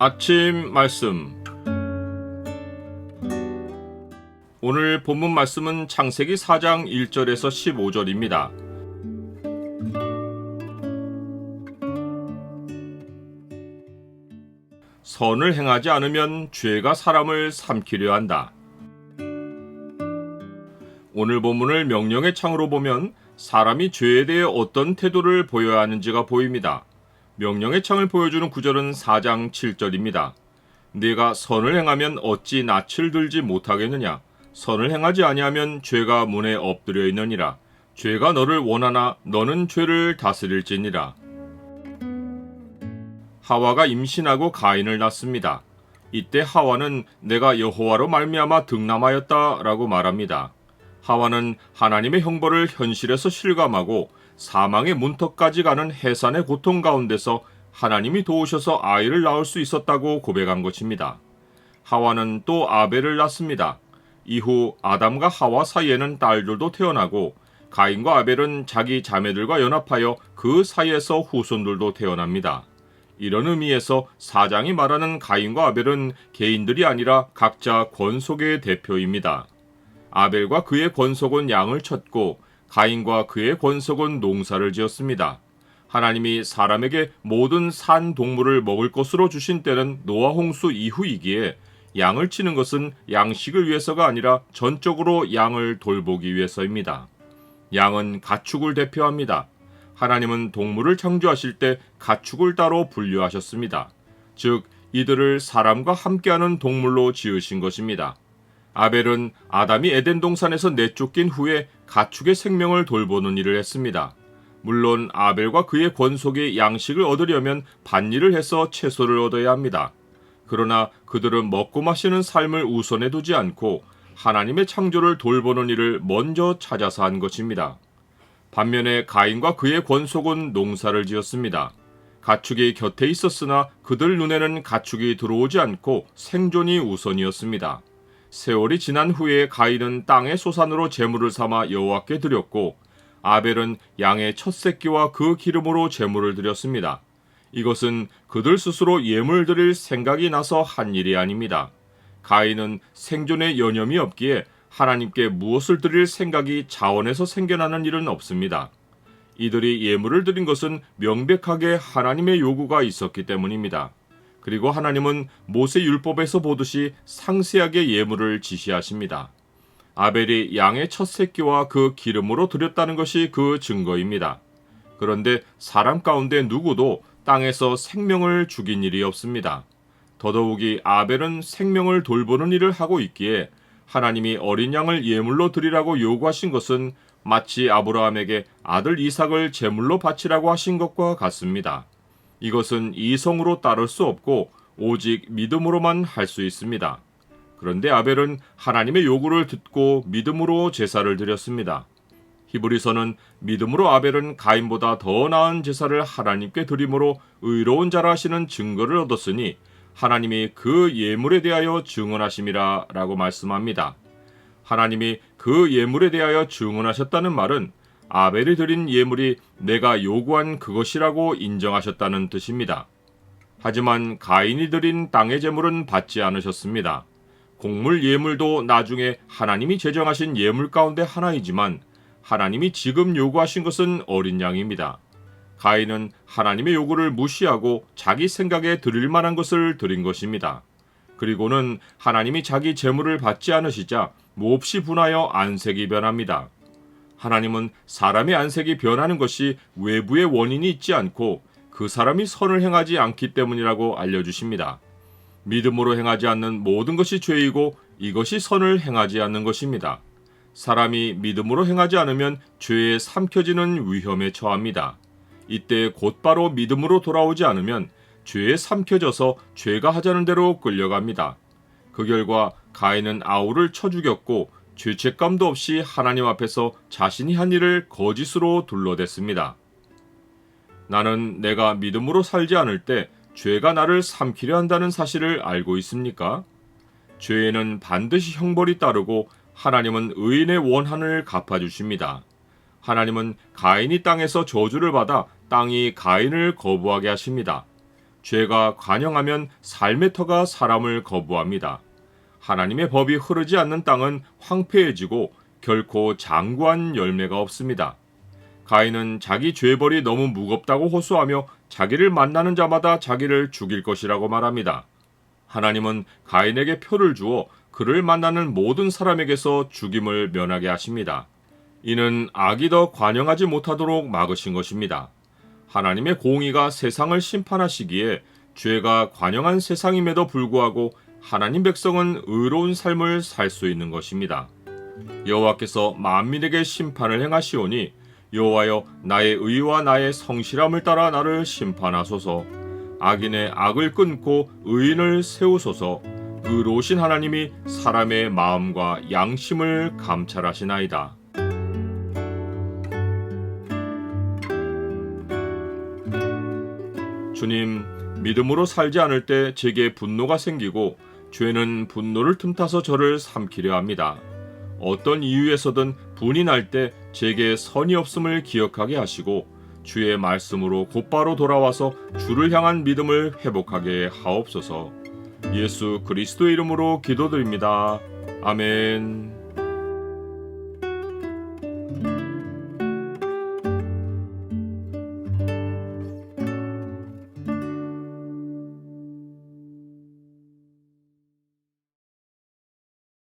아침 말씀 오늘 본문 말씀은 창세기 4장 1절에서 15절입니다. 선을 행하지 않으면 죄가 사람을 삼키려 한다. 오늘 본문을 명령의 창으로 보면 사람이 죄에 대해 어떤 태도를 보여야 하는지가 보입니다. 명령의 창을 보여주는 구절은 4장 7절입니다. 네가 선을 행하면 어찌 낯을 들지 못하겠느냐? 선을 행하지 아니하면 죄가 문에 엎드려 있느니라. 죄가 너를 원하나 너는 죄를 다스릴지니라. 하와가 임신하고 가인을 낳습니다. 이때 하와는 내가 여호와로 말미암아 등남하였다라고 말합니다. 하와는 하나님의 형벌을 현실에서 실감하고 사망의 문턱까지 가는 해산의 고통 가운데서 하나님이 도우셔서 아이를 낳을 수 있었다고 고백한 것입니다. 하와는 또 아벨을 낳습니다. 이후 아담과 하와 사이에는 딸들도 태어나고 가인과 아벨은 자기 자매들과 연합하여 그 사이에서 후손들도 태어납니다. 이런 의미에서 사장이 말하는 가인과 아벨은 개인들이 아니라 각자 권속의 대표입니다. 아벨과 그의 권속은 양을 쳤고 가인과 그의 권속은 농사를 지었습니다. 하나님이 사람에게 모든 산 동물을 먹을 것으로 주신 때는 노아 홍수 이후이기에 양을 치는 것은 양식을 위해서가 아니라 전적으로 양을 돌보기 위해서입니다. 양은 가축을 대표합니다. 하나님은 동물을 창조하실 때 가축을 따로 분류하셨습니다. 즉, 이들을 사람과 함께하는 동물로 지으신 것입니다. 아벨은 아담이 에덴 동산에서 내쫓긴 후에 가축의 생명을 돌보는 일을 했습니다. 물론 아벨과 그의 권속이 양식을 얻으려면 반일을 해서 채소를 얻어야 합니다. 그러나 그들은 먹고 마시는 삶을 우선해 두지 않고 하나님의 창조를 돌보는 일을 먼저 찾아서 한 것입니다. 반면에 가인과 그의 권속은 농사를 지었습니다. 가축이 곁에 있었으나 그들 눈에는 가축이 들어오지 않고 생존이 우선이었습니다. 세월이 지난 후에 가인은 땅의 소산으로 제물을 삼아 여호와께 드렸고 아벨은 양의 첫 새끼와 그 기름으로 제물을 드렸습니다. 이것은 그들 스스로 예물 드릴 생각이 나서 한 일이 아닙니다. 가인은 생존에 여념이 없기에 하나님께 무엇을 드릴 생각이 자원에서 생겨나는 일은 없습니다. 이들이 예물을 드린 것은 명백하게 하나님의 요구가 있었기 때문입니다. 그리고 하나님은 모세 율법에서 보듯이 상세하게 예물을 지시하십니다. 아벨이 양의 첫 새끼와 그 기름으로 드렸다는 것이 그 증거입니다. 그런데 사람 가운데 누구도 땅에서 생명을 죽인 일이 없습니다. 더더욱이 아벨은 생명을 돌보는 일을 하고 있기에 하나님이 어린 양을 예물로 드리라고 요구하신 것은 마치 아브라함에게 아들 이삭을 제물로 바치라고 하신 것과 같습니다. 이것은 이성으로 따를 수 없고 오직 믿음으로만 할 수 있습니다. 그런데 아벨은 하나님의 요구를 듣고 믿음으로 제사를 드렸습니다. 히브리서는 믿음으로 아벨은 가인보다 더 나은 제사를 하나님께 드림으로 의로운 자라 하시는 증거를 얻었으니 하나님이 그 예물에 대하여 증언하심이라 라고 말씀합니다. 하나님이 그 예물에 대하여 증언하셨다는 말은 아벨이 드린 예물이 내가 요구한 그것이라고 인정하셨다는 뜻입니다. 하지만 가인이 드린 땅의 제물은 받지 않으셨습니다. 곡물 예물도 나중에 하나님이 제정하신 예물 가운데 하나이지만 하나님이 지금 요구하신 것은 어린 양입니다. 가인은 하나님의 요구를 무시하고 자기 생각에 드릴 만한 것을 드린 것입니다. 그리고는 하나님이 자기 재물을 받지 않으시자 몹시 분하여 안색이 변합니다. 하나님은 사람의 안색이 변하는 것이 외부의 원인이 있지 않고 그 사람이 선을 행하지 않기 때문이라고 알려주십니다. 믿음으로 행하지 않는 모든 것이 죄이고 이것이 선을 행하지 않는 것입니다. 사람이 믿음으로 행하지 않으면 죄에 삼켜지는 위험에 처합니다. 이때 곧바로 믿음으로 돌아오지 않으면 죄에 삼켜져서 죄가 하자는 대로 끌려갑니다. 그 결과 가인은 아우를 쳐 죽였고 죄책감도 없이 하나님 앞에서 자신이 한 일을 거짓으로 둘러댔습니다. 나는 내가 믿음으로 살지 않을 때 죄가 나를 삼키려 한다는 사실을 알고 있습니까? 죄에는 반드시 형벌이 따르고 하나님은 의인의 원한을 갚아주십니다. 하나님은 가인이 땅에서 저주를 받아 땅이 가인을 거부하게 하십니다. 죄가 관영하면 삶의 터가 사람을 거부합니다. 하나님의 법이 흐르지 않는 땅은 황폐해지고 결코 장구한 열매가 없습니다. 가인은 자기 죄벌이 너무 무겁다고 호소하며 자기를 만나는 자마다 자기를 죽일 것이라고 말합니다. 하나님은 가인에게 표를 주어 그를 만나는 모든 사람에게서 죽임을 면하게 하십니다. 이는 악이 더 관영하지 못하도록 막으신 것입니다. 하나님의 공의가 세상을 심판하시기에 죄가 관영한 세상임에도 불구하고 하나님 백성은 의로운 삶을 살 수 있는 것입니다. 여호와께서 만민에게 심판을 행하시오니 여호와여 나의 의와 나의 성실함을 따라 나를 심판하소서 악인의 악을 끊고 의인을 세우소서 의로우신 하나님이 사람의 마음과 양심을 감찰하시나이다. 주님, 믿음으로 살지 않을 때 제게 분노가 생기고 죄는 분노를 틈타서 저를 삼키려 합니다. 어떤 이유에서든 분이 날 때 제게 선이 없음을 기억하게 하시고 주의 말씀으로 곧바로 돌아와서 주를 향한 믿음을 회복하게 하옵소서. 예수 그리스도 이름으로 기도드립니다. 아멘.